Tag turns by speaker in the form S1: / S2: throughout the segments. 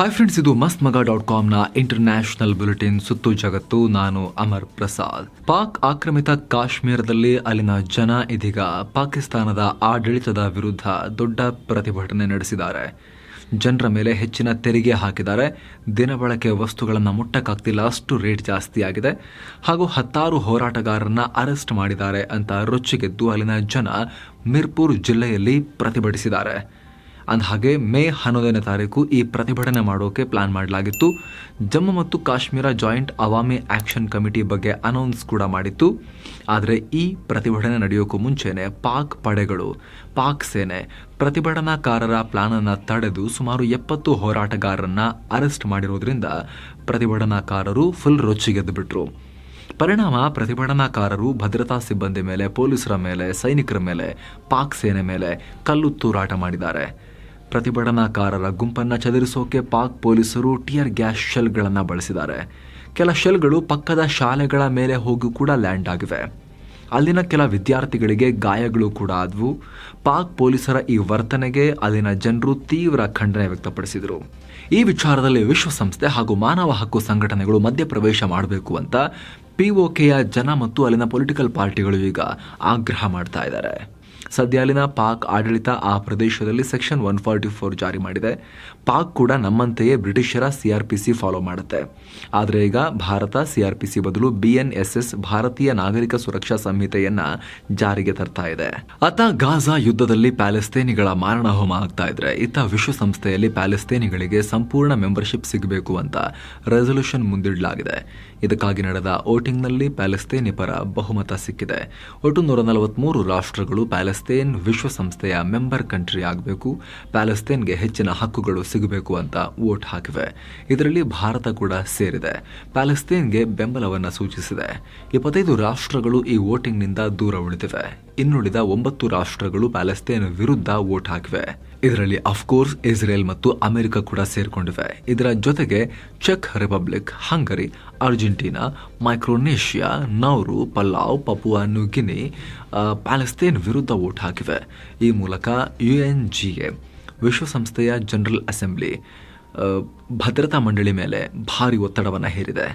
S1: Hi friends ಇದು ಮಸ್ತ್ ಮಗ ಡಾಟ್ ಕಾಮ್ನ ಇಂಟರ್ನ್ಯಾಷನಲ್ ಬುಲೆಟಿನ್ ಸುತ್ತು ಜಗತ್ತು. ನಾನು ಅಮರ್ ಪ್ರಸಾದ್. ಪಾಕ್ ಆಕ್ರಮಿತ ಕಾಶ್ಮೀರದಲ್ಲಿ ಅಲ್ಲಿನ ಜನ ಇದೀಗ ಪಾಕಿಸ್ತಾನದ ಆಡಳಿತದ ವಿರುದ್ಧ ದೊಡ್ಡ ಪ್ರತಿಭಟನೆ ನಡೆಸಿದ್ದಾರೆ. ಜನರ ಮೇಲೆ ಹೆಚ್ಚಿನ ತೆರಿಗೆ ಹಾಕಿದ್ದಾರೆ. ದಿನಬಳಕೆ ವಸ್ತುಗಳನ್ನು ಮುಟ್ಟಕ್ಕಾಗ್ತಿಲ್ಲ, ಅಷ್ಟು ರೇಟ್ ಜಾಸ್ತಿ ಆಗಿದೆ. ಹಾಗೂ ಹತ್ತಾರು ಹೋರಾಟಗಾರರನ್ನ ಅರೆಸ್ಟ್ ಮಾಡಿದ್ದಾರೆ ಅಂತ ರೊಚ್ಚಿಗೆದ್ದು ಅಲ್ಲಿನ ಜನ ಮಿರ್ಪುರ್ ಜಿಲ್ಲೆಯಲ್ಲಿ ಪ್ರತಿಭಟಿಸಿದ್ದಾರೆ. ಅಂದಹಾಗೆ ಮೇ ಹನ್ನೊಂದನೇ ತಾರೀಕು ಈ ಪ್ರತಿಭಟನೆ ಮಾಡೋಕೆ ಪ್ಲಾನ್ ಮಾಡಲಾಗಿತ್ತು. ಜಮ್ಮು ಮತ್ತು Kashmir joint Awami action committee ಬಗ್ಗೆ ಅನೌನ್ಸ್ ಕೂಡ ಮಾಡಿತ್ತು. ಆದರೆ ಈ ಪ್ರತಿಭಟನೆ ನಡೆಯೋಕ್ಕೂ ಮುಂಚೆನೇ ಪಾಕ್ ಪಡೆಗಳು, ಪಾಕ್ ಸೇನೆ ಪ್ರತಿಭಟನಾಕಾರರ ಪ್ಲಾನನ್ನು ತಡೆದು ಸುಮಾರು ಎಪ್ಪತ್ತು ಹೋರಾಟಗಾರರನ್ನು ಅರೆಸ್ಟ್ ಮಾಡಿರೋದ್ರಿಂದ ಪ್ರತಿಭಟನಾಕಾರರು ಫುಲ್ ರೊಚ್ಚಿಗೆದ್ದು ಬಿಟ್ರು ಪರಿಣಾಮ ಪ್ರತಿಭಟನಾಕಾರರು ಭದ್ರತಾ ಸಿಬ್ಬಂದಿ ಮೇಲೆ, ಪೊಲೀಸರ ಮೇಲೆ, ಸೈನಿಕರ ಮೇಲೆ, ಪಾಕ್ ಸೇನೆ ಮೇಲೆ ಕಲ್ಲು ತೂರಾಟ ಮಾಡಿದ್ದಾರೆ. ಪ್ರತಿಭಟನಾಕಾರರ ಗುಂಪನ್ನು ಚದುರಿಸೋಕೆ ಪಾಕ್ ಪೊಲೀಸರು ಟಿಯರ್ ಗ್ಯಾಸ್ ಶೆಲ್ಗಳನ್ನು ಬಳಸಿದ್ದಾರೆ. ಕೆಲ ಶೆಲ್ಗಳು ಪಕ್ಕದ ಶಾಲೆಗಳ ಮೇಲೆ ಹೋಗಿ ಕೂಡ ಲ್ಯಾಂಡ್ ಆಗಿವೆ. ಅಲ್ಲಿನ ಕೆಲ ವಿದ್ಯಾರ್ಥಿಗಳಿಗೆ ಗಾಯಗಳು ಕೂಡ ಆದವು. ಪಾಕ್ ಪೊಲೀಸರ ಈ ವರ್ತನೆಗೆ ಅಲ್ಲಿನ ಜನರು ತೀವ್ರ ಖಂಡನೆ ವ್ಯಕ್ತಪಡಿಸಿದರು. ಈ ವಿಚಾರದಲ್ಲಿ ವಿಶ್ವಸಂಸ್ಥೆ ಹಾಗೂ ಮಾನವ ಹಕ್ಕು ಸಂಘಟನೆಗಳು ಮಧ್ಯಪ್ರವೇಶ ಮಾಡಬೇಕು ಅಂತ ಪಿಒಕೆಯ ಜನ ಮತ್ತು ಅಲ್ಲಿನ ಪೊಲಿಟಿಕಲ್ ಪಾರ್ಟಿಗಳು ಈಗ ಆಗ್ರಹ ಮಾಡ್ತಾ ಸದ್ಯ ಅಲ್ಲಿನ ಪಾಕ್ ಆಡಳಿತ ಆ ಪ್ರದೇಶದಲ್ಲಿ ಸೆಕ್ಷನ್ ಒನ್ ಫಾರ್ಟಿ ಫೋರ್ ಜಾರಿ ಮಾಡಿದೆ. ಪಾಕ್ ಕೂಡ ನಮ್ಮಂತೆಯೇ ಬ್ರಿಟಿಷರ ಸಿಆರ್ಪಿಸಿ ಫಾಲೋ ಮಾಡುತ್ತೆ. ಆದರೆ ಈಗ ಭಾರತ ಸಿಆರ್ಪಿಸಿ ಬದಲು ಬಿಎನ್ಎಸ್ಎಸ್ ಭಾರತೀಯ ನಾಗರಿಕ ಸುರಕ್ಷಾ ಸಂಹಿತೆಯನ್ನ ಜಾರಿಗೆ ತರ್ತಾ ಇದೆ. ಅತ ಗಾಜಾ ಯುದ್ಧದಲ್ಲಿ ಪ್ಯಾಲೆಸ್ತೇನಿಗಳ ಮಾರಣ ಹೋಮ ಆಗ್ತಾ ಇದ್ರೆ ಇತ್ತ ವಿಶ್ವಸಂಸ್ಥೆಯಲ್ಲಿ ಪ್ಯಾಲೆಸ್ತೇನಿಗಳಿಗೆ ಸಂಪೂರ್ಣ ಮೆಂಬರ್ಶಿಪ್ ಸಿಗಬೇಕು ಅಂತ ರೆಸಲ್ಯೂಷನ್ ಮುಂದಿಡಲಾಗಿದೆ. ಇದಕ್ಕಾಗಿ ನಡೆದ ವೋಟಿಂಗ್ನಲ್ಲಿ ಪ್ಯಾಲೆಸ್ತೇನಿ ಪರ ಬಹುಮತ ಸಿಕ್ಕಿದೆ. ಒಟ್ಟು ನೂರ ನಲವತ್ಮೂರು ರಾಷ್ಟ್ರಗಳು ಪ್ಯಾಲೆಸ್ತೇನ್ ವಿಶ್ವಸಂಸ್ಥೆಯ ಮೆಂಬರ್ ಕಂಟ್ರಿ ಆಗಬೇಕು, ಪ್ಯಾಲೆಸ್ತೇನ್ಗೆ ಹೆಚ್ಚಿನ ಹಕ್ಕುಗಳು ಸಿಗಬೇಕು ಅಂತ ವೋಟ್ ಹಾಕಿವೆ. ಇದರಲ್ಲಿ ಭಾರತ ಕೂಡ ಸೇರಿದೆ. ಪ್ಯಾಲೆಸ್ತೇನ್ಗೆ ಬೆಂಬಲವನ್ನು ಸೂಚಿಸಿದೆ. ಇಪ್ಪತ್ತೈದು ರಾಷ್ಟ್ರಗಳು ಈ ವೋಟಿಂಗ್ನಿಂದ ದೂರ ಉಳಿದಿವೆ. ಇನ್ನುಳಿದ ಒಂಬತ್ತು ರಾಷ್ಟ್ರಗಳು ಪ್ಯಾಲೆಸ್ತೇನ್ ವಿರುದ್ಧ ವೋಟ್ ಹಾಕಿವೆ. ಇದರಲ್ಲಿ ಅಫ್ಕೋರ್ಸ್ ಇಸ್ರೇಲ್ ಮತ್ತು ಅಮೆರಿಕ ಕೂಡ ಸೇರಿಕೊಂಡಿವೆ. ಇದರ ಜೊತೆಗೆ check Republic Hungary Argentina Micronesia Nauru Palau Papua New Guinea Palestine ವಿರುದ್ಧ ವೋಟ್ ಹಾಕಿವೆ. ಈ ಮೂಲಕ ಯುಎನ್ಜಿಎ ವಿಶ್ವಸಂಸ್ಥೆಯ ಜನರಲ್ ಅಸೆಂಬ್ಲಿ ಭದ್ರತಾ ಮಂಡಳಿ ಮೇಲೆ ಭಾರಿ ಒತ್ತಡವನ್ನು ಹೇರಿದೆ.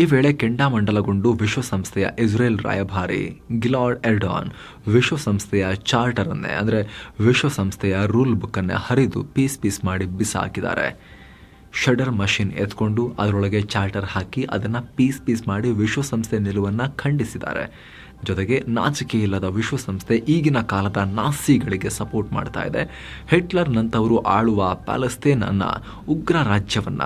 S1: ಈ ವೇಳೆ ಕೆಂಡಾಮಂಡಲಗೊಂಡು ವಿಶ್ವಸಂಸ್ಥೆಯ ಇಸ್ರೇಲ್ ರಾಯಭಾರಿ ಗಿಲಾರ್ಡ್ ಎರ್ಡಾನ್ ವಿಶ್ವಸಂಸ್ಥೆಯ ಚಾರ್ಟರನ್ನೇ, ಅಂದರೆ ವಿಶ್ವಸಂಸ್ಥೆಯ ರೂಲ್ ಬುಕ್ಕನ್ನೇ ಹರಿದು ಪೀಸ್ ಪೀಸ್ ಮಾಡಿ ಬಿಸಾಕಿದ್ದಾರೆ. ಶಡರ್ ಮಷಿನ್ ಎತ್ಕೊಂಡು ಅದರೊಳಗೆ ಚಾರ್ಟರ್ ಹಾಕಿ ಅದನ್ನು ಪೀಸ್ ಪೀಸ್ ಮಾಡಿ ವಿಶ್ವಸಂಸ್ಥೆ ನಿಲುವನ್ನು ಖಂಡಿಸಿದ್ದಾರೆ. ಜೊತೆಗೆ ನಾಚಿಕೆ ಇಲ್ಲದ ವಿಶ್ವಸಂಸ್ಥೆ ಈಗಿನ ಕಾಲದ ನಾಸಿಗಳಿಗೆ ಸಪೋರ್ಟ್ ಮಾಡ್ತಾ ಇದೆ. ಹಿಟ್ಲರ್ನಂಥವರು ಆಳುವ ಪ್ಯಾಲೆಸ್ತೇನ್ ಅನ್ನ ಉಗ್ರ ರಾಜ್ಯವನ್ನ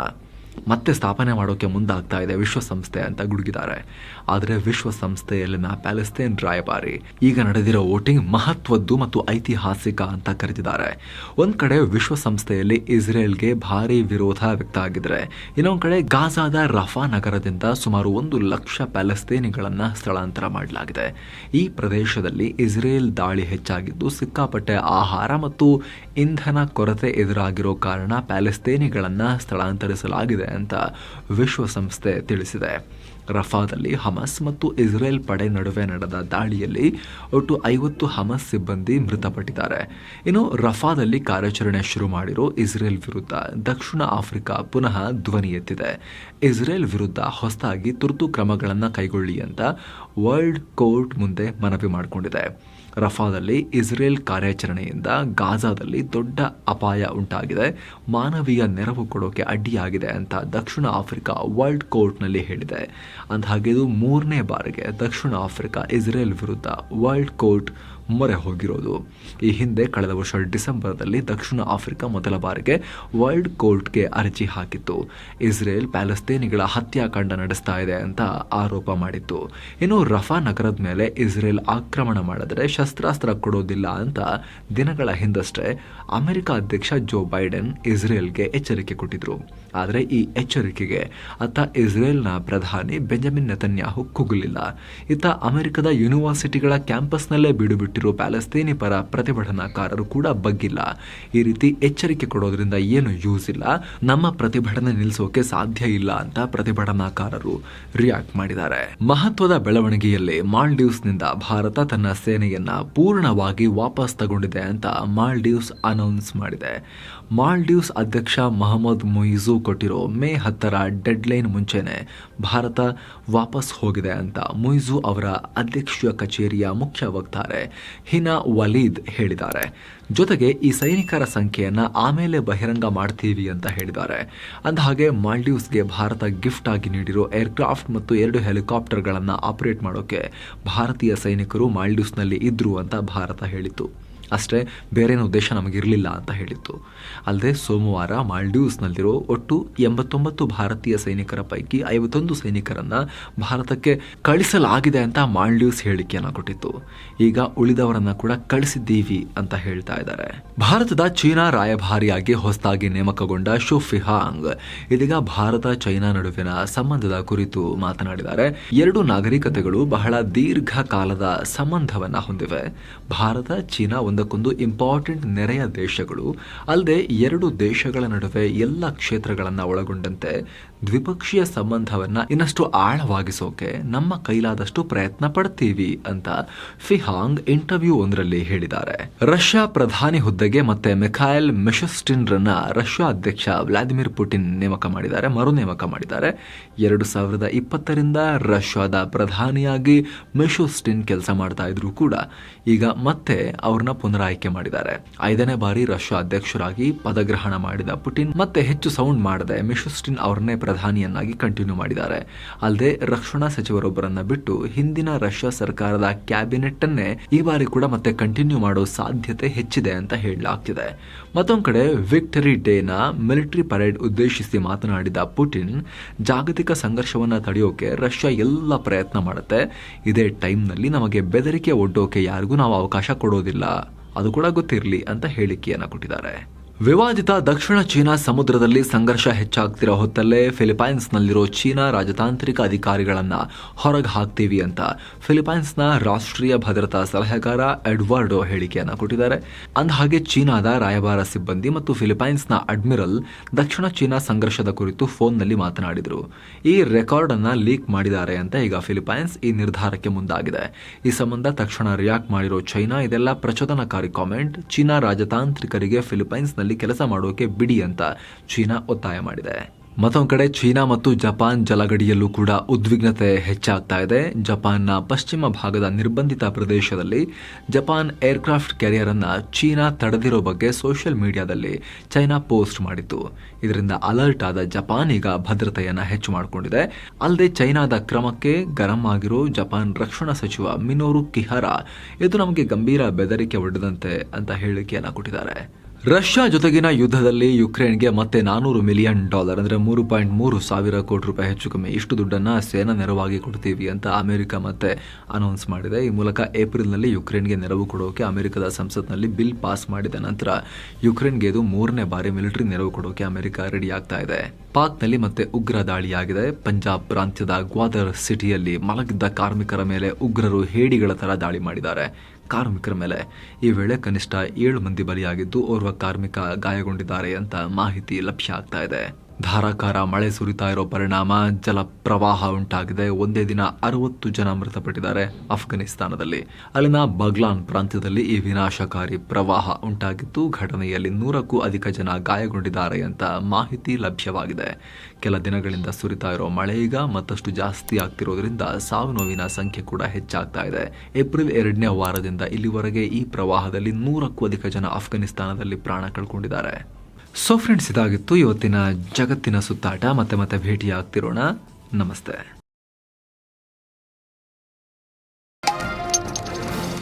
S1: ಮತ್ತೆ ಸ್ಥಾಪನೆ ಮಾಡೋಕೆ ಮುಂದಾಗ್ತಾ ಇದೆ ವಿಶ್ವಸಂಸ್ಥೆ ಅಂತ ಗುಡುಗಿದ್ದಾರೆ. ಆದರೆ ವಿಶ್ವಸಂಸ್ಥೆಯಲ್ಲಿನ ಪ್ಯಾಲೆಸ್ತೇನ್ ರಾಯಭಾರಿ ಈಗ ನಡೆದಿರೋ ವೋಟಿಂಗ್ ಮಹತ್ವದ್ದು ಮತ್ತು ಐತಿಹಾಸಿಕ ಅಂತ ಕರೆದಿದ್ದಾರೆ. ಒಂದ್ ಕಡೆ ವಿಶ್ವಸಂಸ್ಥೆಯಲ್ಲಿ ಇಸ್ರೇಲ್ಗೆ ಭಾರಿ ವಿರೋಧ ವ್ಯಕ್ತ ಆಗಿದ್ರೆ, ಇನ್ನೊಂದ್ ಕಡೆ ಗಾಜಾದ ರಫಾ ನಗರದಿಂದ ಸುಮಾರು ಒಂದು ಲಕ್ಷ ಪ್ಯಾಲೆಸ್ತೇನಿಗಳನ್ನ ಸ್ಥಳಾಂತರ ಮಾಡಲಾಗಿದೆ. ಈ ಪ್ರದೇಶದಲ್ಲಿ ಇಸ್ರೇಲ್ ದಾಳಿ ಹೆಚ್ಚಾಗಿದ್ದು ಸಿಕ್ಕಾಪಟ್ಟೆ ಆಹಾರ ಮತ್ತು ಇಂಧನ ಕೊರತೆ ಎದುರಾಗಿರೋ ಕಾರಣ ಪ್ಯಾಲೆಸ್ತೇನಿಗಳನ್ನ ಸ್ಥಳಾಂತರಿಸಲಾಗಿದೆ. ಅಂತ ವಿಶ್ವಸಂಸ್ಥೆ ತಿಳಿಸಿದೆ. ರಫಾದಲ್ಲಿ ಹಮಸ್ ಮತ್ತು ಇಸ್ರೇಲ್ ಪಡೆ ನಡುವೆ ನಡೆದ ದಾಳಿಯಲ್ಲಿ ಒಟ್ಟು ಐವತ್ತು ಹಮಸ್ ಸಿಬ್ಬಂದಿ ಮೃತಪಟ್ಟಿದ್ದಾರೆ. ಇನ್ನು ರಫಾದಲ್ಲಿ ಕಾರ್ಯಾಚರಣೆ ಶುರು ಮಾಡಿರೋ ಇಸ್ರೇಲ್ ವಿರುದ್ಧ ದಕ್ಷಿಣ ಆಫ್ರಿಕಾ ಪುನಃ ಧ್ವನಿ ಎತ್ತಿದೆ. ಇಸ್ರೇಲ್ ವಿರುದ್ಧ ಹೊಸದಾಗಿ ತುರ್ತು ಕ್ರಮಗಳನ್ನು ಕೈಗೊಳ್ಳಿ ಅಂತ ವರ್ಲ್ಡ್ ಕೋರ್ಟ್ ಮುಂದೆ ಮನವಿ ಮಾಡಿಕೊಂಡಿದೆ. ರಫಾದಲ್ಲಿ ಇಸ್ರೇಲ್ ಕಾರ್ಯಾಚರಣೆಯಿಂದ ಗಾಜಾದಲ್ಲಿ ದೊಡ್ಡ ಅಪಾಯ ಉಂಟಾಗಿದೆ. ಮಾನವೀಯ ನೆರವು ಕೊಡೋಕೆ ಅಡ್ಡಿಯಾಗಿದೆ ಅಂತ ದಕ್ಷಿಣ ಆಫ್ರಿಕಾ ವರ್ಲ್ಡ್ ಕೋರ್ಟ್ನಲ್ಲಿ ಹೇಳಿದೆ. ಅಂದಹಾಗೆ ಇದು ಮೂರನೇ ಬಾರಿಗೆ ದಕ್ಷಿಣ ಆಫ್ರಿಕಾ ಇಸ್ರೇಲ್ ವಿರುದ್ಧ ವರ್ಲ್ಡ್ ಕೋರ್ಟ್ ಮೊರೆ ಹೋಗಿರೋದು. ಈ ಹಿಂದೆ ಕಳೆದ ವರ್ಷ ಡಿಸೆಂಬರ್ನಲ್ಲಿ ದಕ್ಷಿಣ ಆಫ್ರಿಕಾ ಮೊದಲ ಬಾರಿಗೆ ವರ್ಲ್ಡ್ ಕೋರ್ಟ್ಗೆ ಅರ್ಜಿ ಹಾಕಿತ್ತು. ಇಸ್ರೇಲ್ ಪ್ಯಾಲೆಸ್ತೇನಿಗಳ ಹತ್ಯಾಕಾಂಡ ನಡೆಸ್ತಾ ಇದೆ ಅಂತ ಆರೋಪ ಮಾಡಿತ್ತು. ಇನ್ನು ರಫಾ ನಗರದ ಮೇಲೆ ಇಸ್ರೇಲ್ ಆಕ್ರಮಣ ಮಾಡಿದರೆ ಶಸ್ತ್ರಾಸ್ತ್ರ ಕೊಡೋದಿಲ್ಲ ಅಂತ ದಿನಗಳ ಹಿಂದಷ್ಟೇ ಅಮೆರಿಕ ಅಧ್ಯಕ್ಷ ಜೋ ಬೈಡೆನ್ ಇಸ್ರೇಲ್ಗೆ ಎಚ್ಚರಿಕೆ ಕೊಟ್ಟಿದ್ರು. ಆದರೆ ಈ ಎಚ್ಚರಿಕೆಗೆ ಅತ್ತ ಇಸ್ರೇಲ್ನ ಪ್ರಧಾನಿ ಬೆಂಜಮಿನ್ ನೆತನ್ಯಾಹು ಕುಗ್ಗಲಿಲ್ಲ ಇತ್ತ ಅಮೆರಿಕದ ಯೂನಿವರ್ಸಿಟಿಗಳ ಕ್ಯಾಂಪಸ್ನಲ್ಲೇ ಬೀಡುಬಿಟ್ಟಿರೋ ಕೊಟ್ಟಿರೋ ಪ್ಯಾಲೆಸ್ತೇನಿ ಪರ ಪ್ರತಿಭಟನಾಕಾರರು ಕೂಡ ಬಗ್ಗಿಲ್ಲ. ಈ ರೀತಿ ಎಚ್ಚರಿಕೆ ಕೊಡೋದ್ರಿಂದ ಏನು ಯೂಸ್ ಇಲ್ಲ. ನಮ್ಮ ಪ್ರತಿಭಟನೆ ನಿಲ್ಲಿಸೋಕೆ ಸಾಧ್ಯ ಇಲ್ಲ ಅಂತ ಪ್ರತಿಭಟನಾಕಾರರು ರಿಯಾಕ್ಟ್ ಮಾಡಿದ್ದಾರೆ. ಮಹತ್ವದ ಬೆಳವಣಿಗೆಯಲ್ಲಿ ಮಾಲ್ಡೀವ್ಸ್ನಿಂದ ಭಾರತ ತನ್ನ ಸೇನೆಯನ್ನ ಪೂರ್ಣವಾಗಿ ವಾಪಸ್ ತಗೊಂಡಿದೆ ಅಂತ ಮಾಲ್ಡೀವ್ಸ್ ಅನೌನ್ಸ್ ಮಾಡಿದೆ. ಮಾಲ್ಡೀವ್ಸ್ ಅಧ್ಯಕ್ಷ ಮೊಹಮ್ಮದ್ ಮೊಯಿಜು ಕೊಟ್ಟಿರೋ ಮೇ ಹತ್ತರ ಡೆಡ್ಲೈನ್ ಮುಂಚೆನೆ ಭಾರತ ವಾಪಸ್ ಹೋಗಿದೆ ಅಂತ ಮೊಯಿಜು ಅವರ ಅಧ್ಯಕ್ಷೀಯ ಕಚೇರಿಯ ಮುಖ್ಯ ವಕ್ತಾರೆ ಹಿನಾ ವಲೀದ್ ಹೇಳಿದ್ದಾರೆ. ಜೊತೆಗೆ ಈ ಸೈನಿಕರ ಸಂಖ್ಯೆಯನ್ನ ಆಮೇಲೆ ಬಹಿರಂಗ ಮಾಡ್ತೀವಿ ಅಂತ ಹೇಳಿದ್ದಾರೆ. ಅಂದಹಾಗೆ ಮಾಲ್ಡೀವ್ಸ್ಗೆ ಭಾರತ ಗಿಫ್ಟ್ ಆಗಿ ನೀಡಿರೋ ಏರ್ಕ್ರಾಫ್ಟ್ ಮತ್ತು ಎರಡು ಹೆಲಿಕಾಪ್ಟರ್ಗಳನ್ನು ಆಪರೇಟ್ ಮಾಡೋಕೆ ಭಾರತೀಯ ಸೈನಿಕರು ಮಾಲ್ಡೀವ್ಸ್ನಲ್ಲಿ ಇದ್ರು ಅಂತ ಭಾರತ ಹೇಳಿತ್ತು. ಅಷ್ಟೇ ಬೇರೇನೋ ಉದ್ದೇಶ ನಮಗಿರಲಿಲ್ಲ ಅಂತ ಹೇಳಿತ್ತು. ಅಲ್ಲದೆ ಸೋಮವಾರ ಮಾಲ್ಡೀವ್ಸ್ನಲ್ಲಿರೋ ಒಟ್ಟು ಎಂಬತ್ತೊಂಬತ್ತು ಭಾರತೀಯ ಸೈನಿಕರ ಪೈಕಿ ಐವತ್ತೊಂದು ಸೈನಿಕರನ್ನ ಭಾರತಕ್ಕೆ ಕಳಿಸಲಾಗಿದೆ ಅಂತ ಮಾಲ್ಡೀವ್ಸ್ ಹೇಳಿಕೆಯನ್ನು ಕೊಟ್ಟಿತ್ತು. ಈಗ ಉಳಿದವರನ್ನ ಕೂಡ ಕಳಿಸಿದ್ದೀವಿ ಅಂತ ಹೇಳ್ತಾ ಇದ್ದಾರೆ. ಭಾರತದ ಚೀನಾ ರಾಯಭಾರಿಯಾಗಿ ಹೊಸದಾಗಿ ನೇಮಕಗೊಂಡ ಶುಫಿಹಾಂಗ್ ಇದೀಗ ಭಾರತ ಚೈನಾ ನಡುವಿನ ಸಂಬಂಧದ ಕುರಿತು ಮಾತನಾಡಿದ್ದಾರೆ. ಎರಡು ನಾಗರಿಕತೆಗಳು ಬಹಳ ದೀರ್ಘಕಾಲದ ಸಂಬಂಧವನ್ನ ಹೊಂದಿವೆ. ಭಾರತ, ಚೀನಾ ಒಂದಕ್ಕೊಂದು ಇಂಪಾರ್ಟೆಂಟ್ ನೆರೆಯ ದೇಶಗಳು ಅಲ್ಲದೆ ಎರಡು ದೇಶಗಳ ನಡುವೆ ಎಲ್ಲ ಕ್ಷೇತ್ರಗಳನ್ನು ಒಳಗೊಂಡಂತೆ ದ್ವಿಪಕ್ಷೀಯ ಸಂಬಂಧವನ್ನ ಇನ್ನಷ್ಟು ಆಳವಾಗಿಸೋಕೆ ನಮ್ಮ ಕೈಲಾದಷ್ಟು ಪ್ರಯತ್ನ ಪಡ್ತೀವಿ ಅಂತ ಫಿಹಾಂಗ್ ಇಂಟರ್ವ್ಯೂ ಒಂದರಲ್ಲಿ ಹೇಳಿದ್ದಾರೆ. ರಷ್ಯಾ ಪ್ರಧಾನಿ ಹುದ್ದೆಗೆ ಮತ್ತೆ ಮಿಖಾಯಲ್ ಮೆಶಸ್ಟಿನ್ ರನ್ನ ರಷ್ಯಾ ಅಧ್ಯಕ್ಷ ವ್ಲಾದಿಮಿರ್ ಪುಟಿನ್ ನೇಮಕ ಮಾಡಿದ್ದಾರೆ ಮರು ನೇಮಕ ಮಾಡಿದ್ದಾರೆ. ಎರಡು ಸಾವಿರದ ಇಪ್ಪತ್ತರಿಂದ ರಷ್ಯಾದ ಪ್ರಧಾನಿಯಾಗಿ ಮೆಶೋಸ್ಟಿನ್ ಕೆಲಸ ಮಾಡ್ತಾ ಇದ್ರು ಕೂಡ ಈಗ ಮತ್ತೆ ಅವ್ರನ್ನ ಪುನರಾಯ್ಕೆ ಮಾಡಿದ್ದಾರೆ. ಐದನೇ ಬಾರಿ ರಷ್ಯಾ ಅಧ್ಯಕ್ಷರಾಗಿ ಪದಗ್ರಹಣ ಮಾಡಿದ ಪುಟಿನ್ ಮತ್ತೆ ಹೆಚ್ಚು ಸೌಂಡ್ ಮಾಡದೆ ಮಿಶುಸ್ಟಿನ್ ಅವರನ್ನೇ ಪ್ರಧಾನಿಯನ್ನಾಗಿ ಕಂಟಿನ್ಯೂ ಮಾಡಿದ್ದಾರೆ. ಅಲ್ಲದೆ ರಕ್ಷಣಾ ಸಚಿವರೊಬ್ಬರನ್ನ ಬಿಟ್ಟು ಹಿಂದಿನ ರಷ್ಯಾ ಸರ್ಕಾರದ ಕ್ಯಾಬಿನೆಟ್ ಅನ್ನೇ ಈ ಬಾರಿ ಕೂಡ ಮತ್ತೆ ಕಂಟಿನ್ಯೂ ಮಾಡೋ ಸಾಧ್ಯತೆ ಹೆಚ್ಚಿದೆ ಅಂತ ಹೇಳಲಾಗ್ತಿದೆ. ಮತ್ತೊಂದು ಕಡೆ ವಿಕ್ಟರಿ ಡೇನ ಮಿಲಿಟರಿ ಪರೇಡ್ ಉದ್ದೇಶಿಸಿ ಮಾತನಾಡಿದ ಪುಟಿನ್, ಜಾಗತಿಕ ಸಂಘರ್ಷವನ್ನ ತಡೆಯೋಕೆ ರಷ್ಯಾ ಎಲ್ಲ ಪ್ರಯತ್ನ ಮಾಡುತ್ತೆ. ಇದೇ ಟೈಮ್ನಲ್ಲಿ ನಮಗೆ ಬೆದರಿಕೆ ಒಡ್ಡೋಕೆ ಯಾರಿಗೂ ನಾವು ಅವಕಾಶ ಕೊಡೋದಿಲ್ಲ. ಅದು ಕೂಡ ಗೊತ್ತಿರಲಿ ಅಂತ ಹೇಳಿಕೆಯನ್ನ ಕೊಟ್ಟಿದ್ದಾರೆ. ವಿವಾದಿತ ದಕ್ಷಿಣ ಚೀನಾ ಸಮುದ್ರದಲ್ಲಿ ಸಂಘರ್ಷ ಹೆಚ್ಚಾಗ್ತಿರೋ ಹೊತ್ತಲ್ಲೇ ಫಿಲಿಪೈನ್ಸ್ನಲ್ಲಿರೋ ಚೀನಾ ರಾಜತಾಂತ್ರಿಕ ಅಧಿಕಾರಿಗಳನ್ನು ಹೊರಗೆ ಹಾಕ್ತೀವಿ ಅಂತ ಫಿಲಿಪೈನ್ಸ್ನ ರಾಷ್ಟ್ರೀಯ ಭದ್ರತಾ ಸಲಹೆಗಾರ ಎಡ್ವರ್ಡ್ ಹೇಳಿಕೆಯನ್ನು ಕೊಟ್ಟಿದ್ದಾರೆ. ಅಂದಹಾಗೆ ಚೀನಾದ ರಾಯಭಾರ ಸಿಬ್ಬಂದಿ ಮತ್ತು ಫಿಲಿಪೈನ್ಸ್ನ ಅಡ್ಮಿರಲ್ ದಕ್ಷಿಣ ಚೀನಾ ಸಂಘರ್ಷದ ಕುರಿತು ಫೋನ್ನಲ್ಲಿ ಮಾತನಾಡಿದರು. ಈ ರೆಕಾರ್ಡ್ ಅನ್ನ ಲೀಕ್ ಮಾಡಿದ್ದಾರೆ ಅಂತ ಈಗ ಫಿಲಿಪೈನ್ಸ್ ಈ ನಿರ್ಧಾರಕ್ಕೆ ಮುಂದಾಗಿದೆ. ಈ ಸಂಬಂಧ ತಕ್ಷಣ ರಿಯಾಕ್ಟ್ ಮಾಡಿರೋ ಚೈನಾ ಇದೆಲ್ಲ ಪ್ರಚೋದನಕಾರಿ ಕಾಮೆಂಟ್. ಚೀನಾ ರಾಜತಾಂತ್ರಿಕರಿಗೆ ಫಿಲಿಪೈನ್ಸ್ನಲ್ಲಿ ಕೆಲಸ ಮಾಡೋಕೆ ಬಿಡಿ ಅಂತ ಚೀನಾ ಒತ್ತಾಯ ಮಾಡಿದೆ. ಮತ್ತೊಂದು ಕಡೆ ಚೀನಾ ಮತ್ತು ಜಪಾನ್ ಜಲಗಡಿಯಲ್ಲೂ ಕೂಡ ಉದ್ವಿಗ್ನತೆ ಹೆಚ್ಚಾಗ್ತಾ ಇದೆ. ಜಪಾನ್ನ ಪಶ್ಚಿಮ ಭಾಗದ ನಿರ್ಬಂಧಿತ ಪ್ರದೇಶದಲ್ಲಿ ಜಪಾನ್ ಏರ್ಕ್ರಾಫ್ಟ್ ಕ್ಯಾರಿಯರ್ ಅನ್ನ ಚೀನಾ ತಡೆದಿರೋ ಬಗ್ಗೆ ಸೋಷಿಯಲ್ ಮೀಡಿಯಾದಲ್ಲಿ ಚೈನಾ ಪೋಸ್ಟ್ ಮಾಡಿತ್ತು. ಇದರಿಂದ ಅಲರ್ಟ್ ಆದ ಜಪಾನ್ ಈಗ ಭದ್ರತೆಯನ್ನ ಹೆಚ್ಚು ಮಾಡಿಕೊಂಡಿದೆ. ಅಲ್ಲದೆ ಚೈನಾದ ಕ್ರಮಕ್ಕೆ ಗರಂ ಆಗಿರೋ ಜಪಾನ್ ರಕ್ಷಣಾ ಸಚಿವ ಮಿನೋರು ಕಿಹರಾ, ಇದು ನಮಗೆ ಗಂಭೀರ ಬೆದರಿಕೆ ಒಡ್ಡದಂತೆ ಅಂತ ಹೇಳಿಕೆಯನ್ನ ಕೊಟ್ಟಿದ್ದಾರೆ. ರಷ್ಯಾ ಜೊತೆಗಿನ ಯುದ್ಧದಲ್ಲಿ ಯುಕ್ರೇನ್ಗೆ ಮತ್ತೆ ನಾನೂರು ಮಿಲಿಯನ್ ಡಾಲರ್, ಅಂದರೆ ಮೂರು ಪಾಯಿಂಟ್ ಮೂರು ಸಾವಿರ ಕೋಟಿ ರೂಪಾಯಿ ಹೆಚ್ಚು ಕಮ್ಮಿ. ಇಷ್ಟು ದುಡ್ಡನ್ನು ಸೇನಾ ನೆರವಾಗಿ ಕೊಡ್ತೀವಿ ಅಂತ ಅಮೆರಿಕ ಮತ್ತೆ ಅನೌನ್ಸ್ ಮಾಡಿದೆ. ಈ ಮೂಲಕ ಏಪ್ರಿಲ್ನಲ್ಲಿ ಯುಕ್ರೇನ್ಗೆ ನೆರವು ಕೊಡೋಕೆ ಅಮೆರಿಕದ ಸಂಸತ್ನಲ್ಲಿ ಬಿಲ್ ಪಾಸ್ ಮಾಡಿದ ನಂತರ ಯುಕ್ರೇನ್ಗೆ ಇದು ಮೂರನೇ ಬಾರಿ ಮಿಲಿಟರಿ ನೆರವು ಕೊಡೋಕೆ ಅಮೆರಿಕ ರೆಡಿ ಆಗ್ತಾ ಇದೆ. ಪಾಕ್ನಲ್ಲಿ ಮತ್ತೆ ಉಗ್ರ ದಾಳಿಯಾಗಿದೆ. ಪಂಜಾಬ್ ಪ್ರಾಂತ್ಯದ ಗ್ವಾದರ್ ಸಿಟಿಯಲ್ಲಿ ಮಲಗಿದ್ದ ಕಾರ್ಮಿಕರ ಮೇಲೆ ಉಗ್ರರು ಹೇಡಿಗಳ ತರ ದಾಳಿ ಮಾಡಿದ್ದಾರೆ. ಕಾರ್ಮಿಕರ ಮೇಲೆ ಈ ವೇಳೆ ಕನಿಷ್ಠ ಏಳು ಮಂದಿ ಬಲಿಯಾಗಿದ್ದು ಓರ್ವ ಕಾರ್ಮಿಕ ಗಾಯಗೊಂಡಿದ್ದಾರೆ ಅಂತ ಮಾಹಿತಿ ಲಭ್ಯ ಆಗ್ತಾ ಇದೆ. ಧಾರಾಕಾರ ಮಳೆ ಸುರಿತಾ ಇರೋ ಪರಿಣಾಮ ಜಲ ಪ್ರವಾಹ ಉಂಟಾಗಿದೆ. ಒಂದೇ ದಿನ ಅರವತ್ತು ಜನ ಮೃತಪಟ್ಟಿದ್ದಾರೆ ಅಫ್ಘಾನಿಸ್ತಾನದಲ್ಲಿ ಅಲ್ಲಿನ ಬಗ್ಲಾನ್ ಪ್ರಾಂತ್ಯದಲ್ಲಿ ಈ ವಿನಾಶಕಾರಿ ಪ್ರವಾಹ ಉಂಟಾಗಿದ್ದು, ಘಟನೆಯಲ್ಲಿ ನೂರಕ್ಕೂ ಅಧಿಕ ಜನ ಗಾಯಗೊಂಡಿದ್ದಾರೆ ಅಂತ ಮಾಹಿತಿ ಲಭ್ಯವಾಗಿದೆ. ಕೆಲ ದಿನಗಳಿಂದ ಸುರಿತಾ ಇರೋ ಮಳೆ ಈಗ ಮತ್ತಷ್ಟು ಜಾಸ್ತಿ ಆಗ್ತಿರೋದ್ರಿಂದ ಸಾವು ನೋವಿನ ಸಂಖ್ಯೆ ಕೂಡ ಹೆಚ್ಚಾಗ್ತಾ ಇದೆ. ಏಪ್ರಿಲ್ ಎರಡನೇ ವಾರದಿಂದ ಇಲ್ಲಿವರೆಗೆ ಈ ಪ್ರವಾಹದಲ್ಲಿ ನೂರಕ್ಕೂ ಅಧಿಕ ಜನ ಅಫ್ಘಾನಿಸ್ತಾನದಲ್ಲಿ ಪ್ರಾಣ ಕಳ್ಕೊಂಡಿದ್ದಾರೆ. ಸೊ ಫ್ರೆಂಡ್ಸ್ ಇದಾಗಿತ್ತು ಇವತ್ತಿನ ಜಗತ್ತಿನ ಸುತ್ತಾಟ. ಮತ್ತೆ ಮತ್ತೆ ಭೇಟಿಯಾಗ್ತಿರೋಣ. ನಮಸ್ತೆ.